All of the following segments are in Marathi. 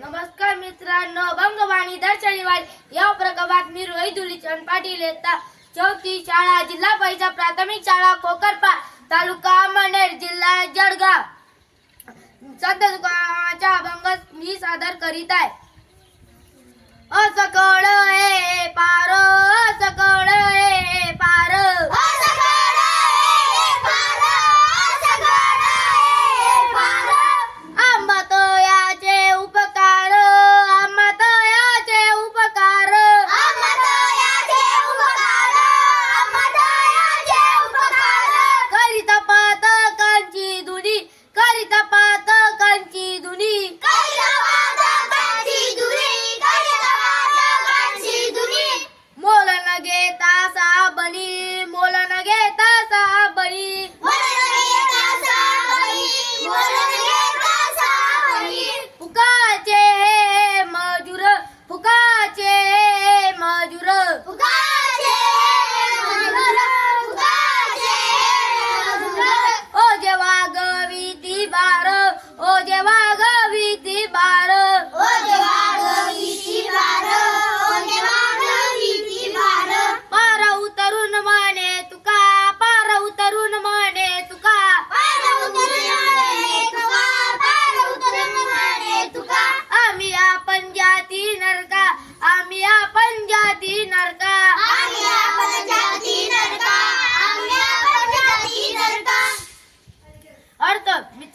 नमस्कार मित्रांनो बंगवाणी दर शनिवारी या प्रकल्पात मी रोहित दुलीचंद पाटील येता चौथी शाळा जिल्हा परिषद प्राथमिक शाळा कोकरपा तालुका अमळनेर जिल्हा जळगाव. संत तुकारामाचा अभंग मी सादर करीत आहे. असकळ हे पारो.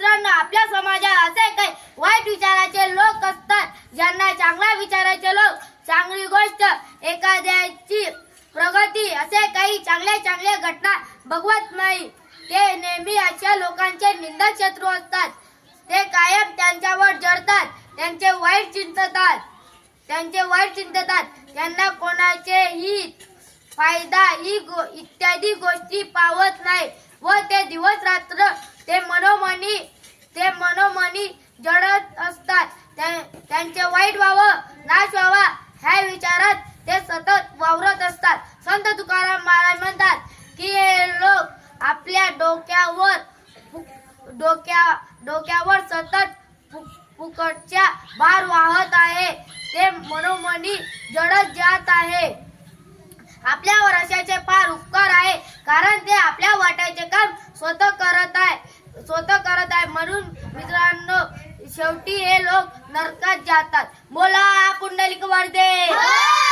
मित्रांनो आपल्या समाजात असे काही वाईट विचाराचे लोक असतात ज्यांना चांगल्या विचाराचे लोक चांगली गोष्ट एखाद्याची प्रगती असे काही चांगल्या चांगल्या घटना बघवत नाही. ते नेहमी अशा लोकांचे निंदक शत्रू असतात. ते कायम त्यांच्यावर जडतात त्यांचे वाईट चिंततात त्यांचे वाईट चिंततात. त्यांना कोणाचे ही फायदा ही गो- इत्यादी गोष्टी पावत नाही व ते दिवस रात्र ते मनोमनी ते मनोमनी जडत असतात. त्यांचे वाईट व्हावं नाश व्हावा ह्या विचारात ते सतत वावरत असतात. संत तुकाराम महाराज म्हणतात की हे लोक आपल्या डोक्यावर डोक्या डोक्यावर सतत फुकटच्या भार वाहत आहे. ते मनोमनी जडत जात आहे. आपल्यावर अशाचे फार उपकार आहे. कारण ते आपल्या वाटायचे काम स्वतः करत आहे स्वतः करत आहे म्हणून मित्रांनो शेवटी हे लोक नरकात जातात. बोला पुंडलिक वर्दे. हो!